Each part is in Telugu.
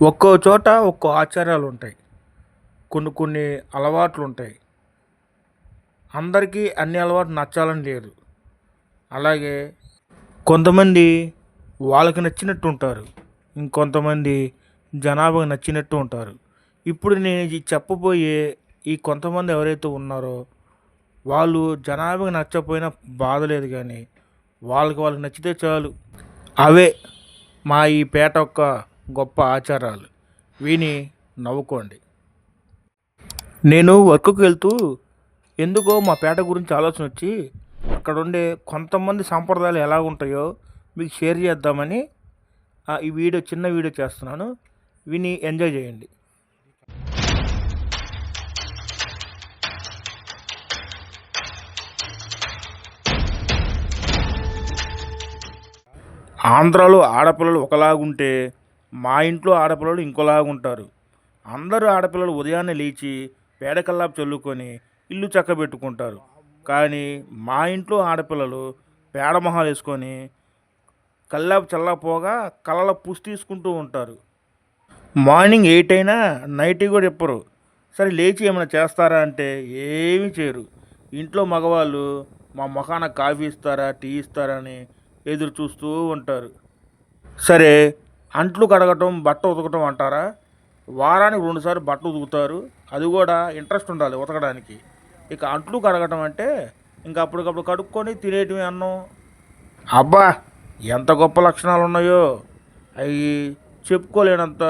ఒక్కో చోట ఒక్కో ఆచారాలు ఉంటాయి కొన్ని కొన్ని అలవాట్లు ఉంటాయి అందరికీ అన్ని అలవాట్లు నచ్చాలని లేదు. అలాగే కొంతమంది వాళ్ళకి నచ్చినట్టు ఉంటారు ఇంకొంతమంది జనాభాకి నచ్చినట్టు ఉంటారు ఇప్పుడు నేను ఇది చెప్పబోయే ఈ కొంతమంది ఎవరైతే ఉన్నారో వాళ్ళు జనాభాకి నచ్చకపోయినా బాధ లేదు కానీ వాళ్ళకి వాళ్ళకి నచ్చితే చాలు. అవే మా ఈ పేట యొక్క గొప్ప ఆచారాలు. విని నవ్వుకోండి. నేను వర్క్కి వెళ్తూ ఎందుకో మా పేట గురించి ఆలోచన వచ్చి అక్కడ ఉండే కొంతమంది సాంప్రదాయాలు ఎలా ఉంటాయో మీకు షేర్ చేద్దామని ఈ వీడియో చిన్న వీడియో చేస్తున్నాను. విని ఎంజాయ్ చేయండి. ఆంధ్రాలో ఆడపిల్లలు ఒకలాగుంటే మా ఇంట్లో ఆడపిల్లలు ఇంకోలాగా ఉంటారు. అందరూ ఆడపిల్లలు ఉదయాన్నే లేచి పేడకల్లాపు చల్లుకొని ఇల్లు చక్కబెట్టుకుంటారు. కానీ మా ఇంట్లో ఆడపిల్లలు పేడ మొహాలు వేసుకొని కల్లాపు చల్లపోగా కళ్ళలో పుసి తీసుకుంటూ ఉంటారు. మార్నింగ్ ఎయిట్ అయినా నైట్ కూడా చెప్పరు. సరే లేచి ఏమైనా చేస్తారా అంటే ఏమీ చేయరు. ఇంట్లో మగవాళ్ళు మా ముఖాన కాఫీ ఇస్తారా టీ ఇస్తారా అని ఎదురు చూస్తూ ఉంటారు. సరే అంట్లు కడగటం బట్ట ఉతకటం అంటారా? వారానికి రెండుసార్లు బట్ట ఉతుకుతారు. అది కూడా ఇంట్రెస్ట్ ఉండాలి ఉతకడానికి. ఇక అంట్లు కడగటం అంటే ఇంకా అప్పటికప్పుడు కడుక్కొని తినేటివి అన్నం. అబ్బా ఎంత గొప్ప లక్షణాలు ఉన్నాయో. అవి చెప్పుకోలేనంత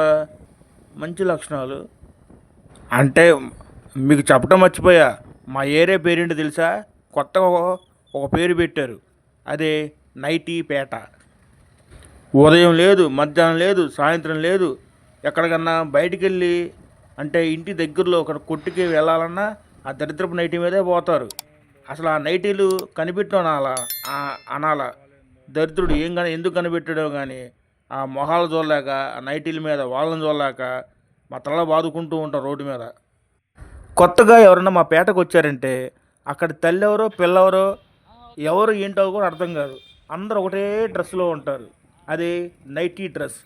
మంచి లక్షణాలు. అంటే మీకు చెప్పడం మర్చిపోయా. మా ఏరియా పేరేంటి తెలుసా? కొత్తగా ఒక- ఒక పేరు పెట్టారు. అదే నైటీ పేట. ఉదయం లేదు మధ్యాహ్నం లేదు సాయంత్రం లేదు. ఎక్కడికన్నా బయటికి వెళ్ళి అంటే ఇంటి దగ్గరలో ఒక కొట్టుకి వెళ్ళాలన్నా ఆ దరిద్రపు నైటీ మీదే పోతారు. అసలు ఆ నైటీలు కనిపెట్టు అనాలా అనాల అనాలా. దరిద్రుడు ఏం కానీ ఎందుకు కనిపెట్టాడో కానీ ఆ మొహాలు చూడలేక ఆ నైటీల మీద వాళ్ళని చూడలేక మా తల బాదుకుంటూ ఉంటాం రోడ్డు మీద. కొత్తగా ఎవరన్నా మా పేటకు వచ్చారంటే అక్కడ తల్లెవరో ఎవరో పిల్లెవరో ఎవరు ఏంటో కూడా అర్థం కాదు. అందరూ ఒకటే డ్రెస్సులో ఉంటారు. అది నైటీ డ్రెస్.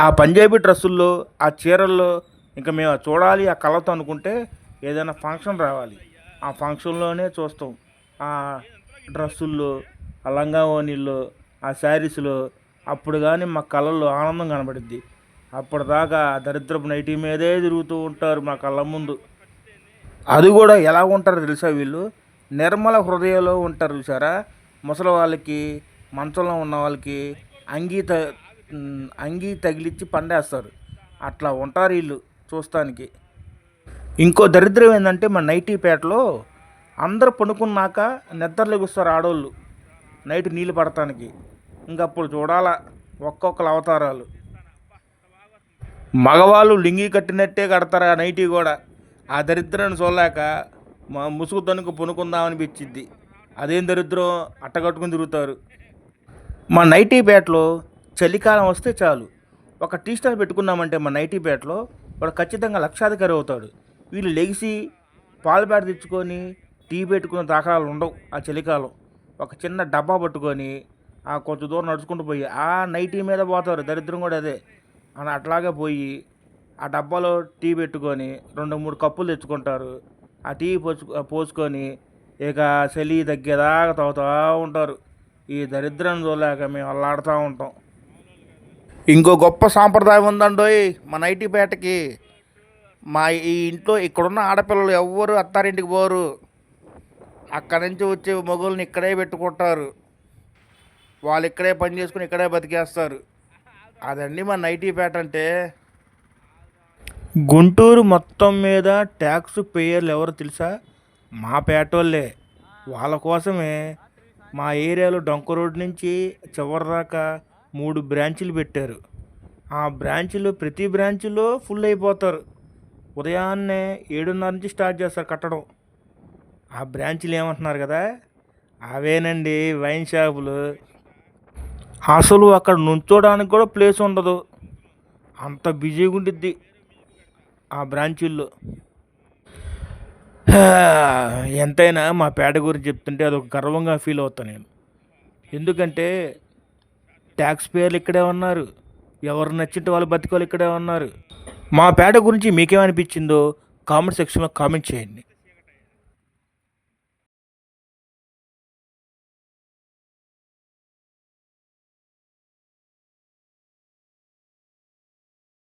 ఆ పంజాబీ డ్రెస్సుల్లో ఆ చీరల్లో ఇంకా మేము చూడాలి ఆ కళతో అనుకుంటే ఏదైనా ఫంక్షన్ రావాలి. ఆ ఫంక్షన్లోనే చూస్తాం. ఆ డ్రెస్సుల్లో ఆ లంగా ఓణీల్లో ఆ శారీస్లో అప్పుడు కానీ మా కళ్ళల్లో ఆనందం కనబడుద్ది. అప్పటిదాకా ఆ దరిద్రపు నైటీ మీదే తిరుగుతూ ఉంటారు మా కళ్ళ ముందు. అది కూడా ఎలా ఉంటారో తెలుసా వీళ్ళు? నిర్మల హృదయంలో ఉంటారు చూసారా ముసలి వాళ్ళకి మంచంలో ఉన్న వాళ్ళకి అంగీ త అంగీ తగిలిచ్చి పండేస్తారు. అట్లా ఉంటారు వీళ్ళు చూస్తానికి. ఇంకో దరిద్రం ఏంటంటే మన నైటీపేటలో అందరు పనుకున్నాక నిద్రలేగుస్తారు ఆడోళ్ళు. నైట్ నీళ్ళు పడటానికి ఇంకప్పుడు చూడాలా ఒక్కొక్కరు అవతారాలు. మగవాళ్ళు లింగి కట్టినట్టే కడతారు ఆ నైటీ కూడా. ఆ దరిద్రాన్ని చూడలేక మా ముసుగు తనుకు పునుకుందామనిపించిద్ది అదేం దరిద్రం? అట్టగట్టుకుని తిరుగుతారు. మా నైటీ బ్యాట్లో చలికాలం వస్తే చాలు. ఒక టీ స్టాల్ పెట్టుకున్నామంటే మా నైటీ బ్యాట్లో వాడు ఖచ్చితంగా లక్షాధికారి అవుతాడు. వీళ్ళు లెగిసి పాలు బ్యాట్ తెచ్చుకొని టీ పెట్టుకునే దాఖలాలు ఉండవు ఆ చలికాలం. ఒక చిన్న డబ్బా పట్టుకొని ఆ కొంచెం దూరం నడుచుకుంటూ పోయి ఆ నైటీ మీద పోతారు. దరిద్రం కూడా అదే. అని అట్లాగే పోయి ఆ డబ్బాలో టీ పెట్టుకొని రెండు మూడు కప్పులు తెచ్చుకుంటారు. ఆ టీ పోసు పోసుకొని ఇక చలి తగ్గేదాకా తాగుతూ ఉంటారు. ఈ దరిద్రం చూడలేక మేము అల్లాడుతూ ఉంటాం. ఇంకో గొప్ప సాంప్రదాయం ఉందండోయ్ మా నైటీపేటకి మా ఈ ఇంట్లో ఇక్కడున్న ఆడపిల్లలు ఎవ్వరు అత్తారింటికి పోరు. అక్కడి నుంచి వచ్చే మొగుల్ని ఇక్కడే పెట్టుకుంటారు. వాళ్ళు ఇక్కడే పని చేసుకుని ఇక్కడే బతికేస్తారు. అదండి మా నైటీపేట అంటే. గుంటూరు మొత్తం మీద ట్యాక్స్ పేయర్లు ఎవరు తెలుసా? మా పేటోళ్ళే. వాళ్ళ కోసమే మా ఏరియాలో డొంక రోడ్ నుంచి చివరి దాకా మూడు బ్రాంచీలు పెట్టారు. ఆ బ్రాంచీలు ప్రతి బ్రాంచ్లో ఫుల్ అయిపోతారు. ఉదయాన్నే ఏడున్నర నుంచి స్టార్ట్ చేస్తారు కట్టడం. ఆ బ్రాంచీలు ఏమంటున్నారు కదా? అవేనండి వైన్ షాపులు. అసలు అక్కడ నుంచోడానికి కూడా ప్లేస్ ఉండదు. అంత బిజీగా ఉండిద్ది ఆ బ్రాంచీల్లో ఎంతైనా మా పేట గురించి చెప్తుంటే అదొక గర్వంగా ఫీల్ అవుతాను నేను. ఎందుకంటే ట్యాక్స్ పేర్లు ఇక్కడే ఉన్నారు. ఎవరు నచ్చింటే వాళ్ళు బతికోలు ఇక్కడే ఉన్నారు. మా పేడ గురించి మీకేమనిపించిందో కామెంట్ సెక్షన్లో కామెంట్ చేయండి.